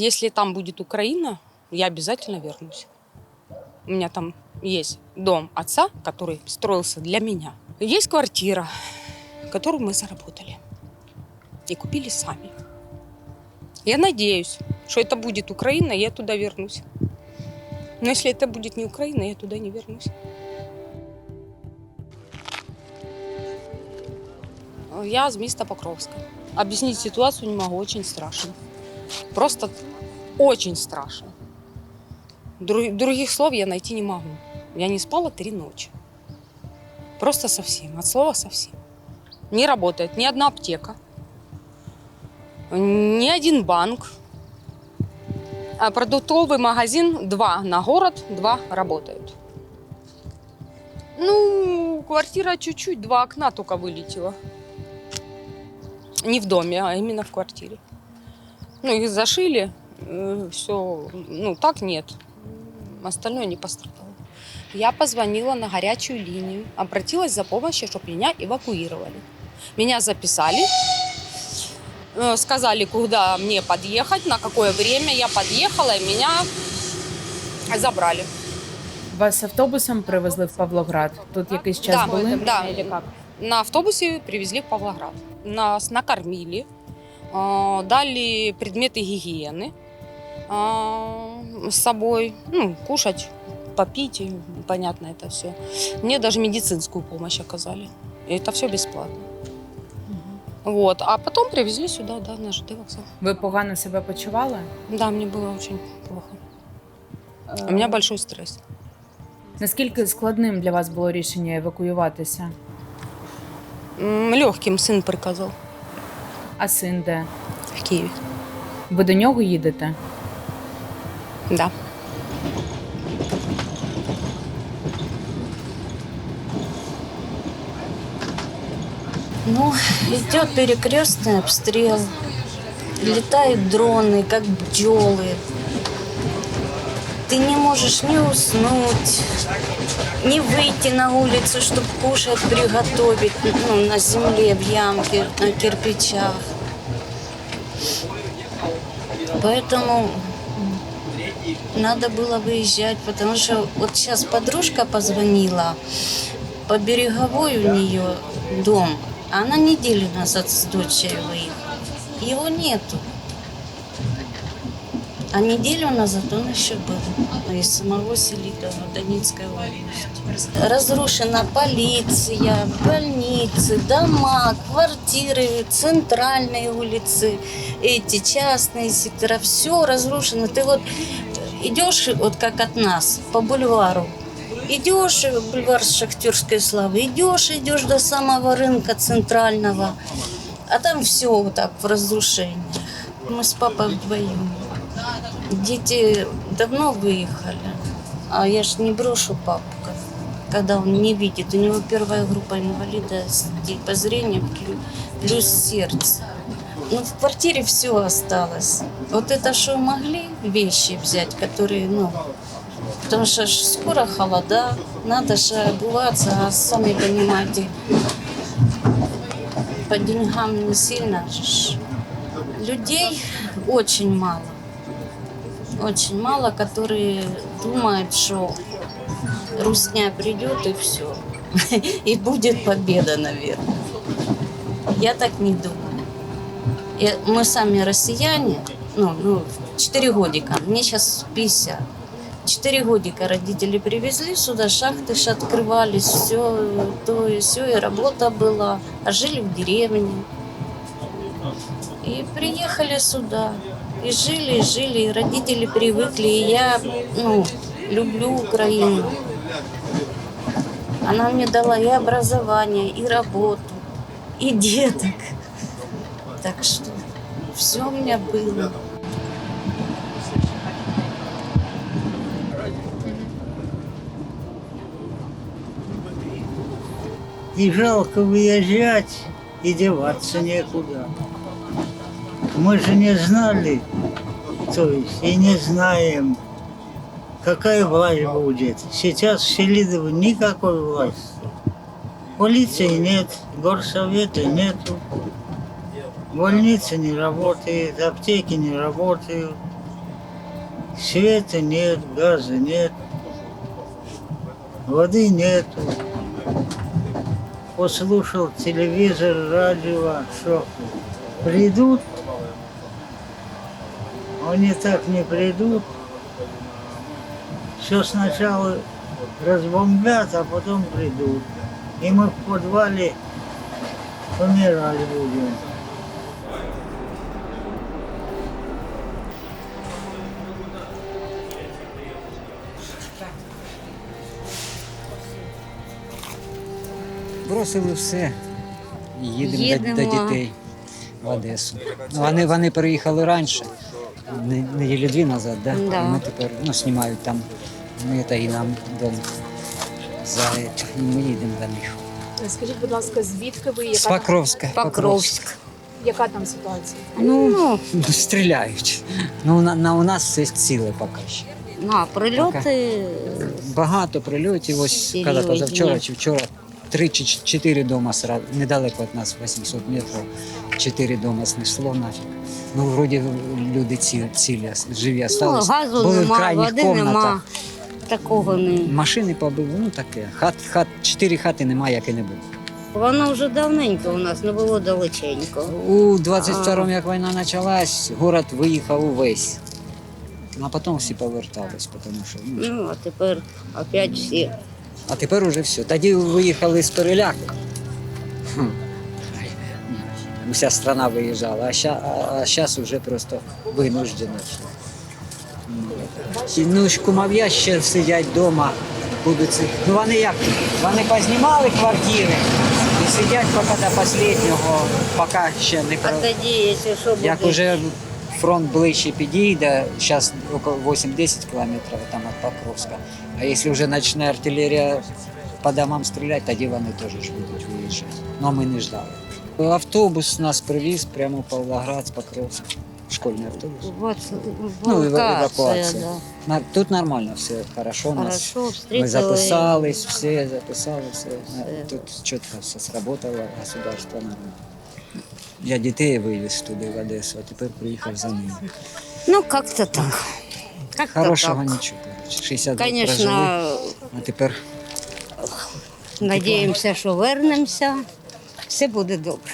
Если там будет Украина, я обязательно вернусь. У меня там есть дом отца, который строился для меня. Есть квартира, которую мы заработали и купили сами. Я надеюсь, что это будет Украина, я туда вернусь. Но если это будет не Украина, я туда не вернусь. Я с места Покровска. Объяснить ситуацию не могу, очень страшно. Просто очень страшно. Дру- других слов я найти не могу. Я не спала три ночи. Просто совсем, от слова совсем. Не работает ни одна аптека, ни один банк. А продуктовый магазин два на город, два работают. Ну, квартира чуть-чуть, два окна только вылетело. Не в доме, а именно в квартире. Ну, их зашили, все, ну, так нет. Остальное не пострадало. Я позвонила на горячую линию, обратилась за помощью, чтобы меня эвакуировали. Меня записали, э, сказали, куда мне подъехать, на какое время я подъехала, и меня забрали. Вас автобусом привезли в Павлоград. Тут якийсь час Да, були? да. На автобусе привезли в Павлоград. Нас накормили, дали предметы гигиены а, с собой, ну, кушать, попить, и понятно это все. Мне даже медицинскую помощь оказали. И это все бесплатно. Вот. А потом привезли сюда, да, на ЖД вокзал. Ви погано себе почували? Да, мне было очень плохо. У меня большой стресс. Наскільки складним для вас було рішення евакуюватися? Легким сын приказал А син де? в Киеве. Ви до нього їдете? Да. Ну, идет перекрестный обстрел. Летают дроны, как бджолы. Ты не можешь ни уснуть, ни выйти на улицу, чтобы кушать приготовить ну, на земле, в ямке, на кирпичах. Поэтому надо было выезжать, потому что вот сейчас подружка позвонила, по береговой у нее дом. Она неделю назад с дочерью выехала. Его нету. А неделю назад он еще был из самого Селидова, Донецкой области. Разрушена полиция, больницы, дома, квартиры, центральные улицы, эти частные сектора. Все разрушено. Ты вот идешь, вот как от нас, по бульвару, Идешь, бульвар Шахтерской славы, идешь, идешь до самого рынка центрального, а там все вот так в разрушениях. Мы с папой вдвоем. Дети давно выехали, а я ж не брошу папу, как- когда он не видит. У него первая группа инвалидности по зрению плюс сердце. Ну, в квартире все осталось. Вот это что могли вещи взять, которые, ну, Потому что ж скоро холода, надо же обуваться, а сами понимаете, по деньгам не сильно. ж. Людей очень мало. Очень мало, которые думают, что русня придет и все. И будет победа, наверное. Я так не думаю. Я- мы сами россияне, ну, ну, 4 годика, мне сейчас 50. Четыре годика родители привезли сюда, шахты ж открывались, все, то и все, и работа была, а жили в деревне. И приехали сюда, и жили, и жили, родители привыкли, и я, ну, люблю Украину. Она мне дала и образование, и работу, и деток. Так что все у меня было. И жалко выезжать, и деваться некуда. Мы же не знали, то есть и не знаем, какая власть будет. Сейчас в Селидово никакой власти. Полиции нет, горсовета нету, больницы не работают, аптеки не работают. Света нет, газа нет, воды нету. Послушал телевизор, радио, что придут, они так не придут. Все сначала разбомбят, а потом придут. И мы в подвале помирать будем. Бросили все і їдемо, Їдемо. До, до дітей в Одесу. Ну, вони, вони приїхали раніше, не- неділі дві назад, да? Да. І ми тепер ну, знімають там, ну, це і нам дом за це. І ми їдемо до них. Скажіть, будь ласка, звідки ви? З Покровська. Покровськ. Яка там ситуація? Ну, Ну, стріляють. Ну, на, на, у нас все ціле поки що. на прильоти. Багато прильотів. Ось коли Серйозні. позавчора чи вчора три чи чотири дома сразу, недалеко від нас, 800 метрів, чотири дома знесло нафіг. Ну, вроді люди ці, цілі, живі Ну, газу Були в нема, крайніх води комнатах. нема. Такого не. Машини побили, ну таке. Хат, хат, чотири хати немає, як і не було. Воно вже давненько у нас не було далеченько. У 22-му, як війна почалась, город виїхав увесь. Ну, А потім всі повертались, тому що ну, Ну, а тепер опять всі. А тепер уже все. Тоді виїхали з переляку. Хм. Вся страна виїжджала, а зараз вже просто винуждено. І, Ну, кумов'я ще сидять вдома, будуть. си- Ну вони як? Вони познімали квартири і сидять поки до останнього, поки ще не А тоді, якщо що буде. Як уже фронт ближче підійде, зараз около 8-10 кілометрів там від Покровська. А якщо вже почне артилерія по домам стріляти, тоді вони теж ж будуть виїжджати. Ну, а ми не ждали. Автобус нас привіз прямо в Павлоград з Покровська. Школьний автобус. Вот, Ну, евакуація, евакуація. да. На- Тут нормально все хорошо. Нас Хорошо, встретили. ми записались, все записали, все. Все. Тут чітко все сработало, государство нормально. Я дітей вивіз туди в Одесу, а тепер приїхав за ними. Ну, как-то так. Как-то Хорошого так. нічого. коротше. 60 років прожили, а тепер надіємося, що вернемося. Все буде добре.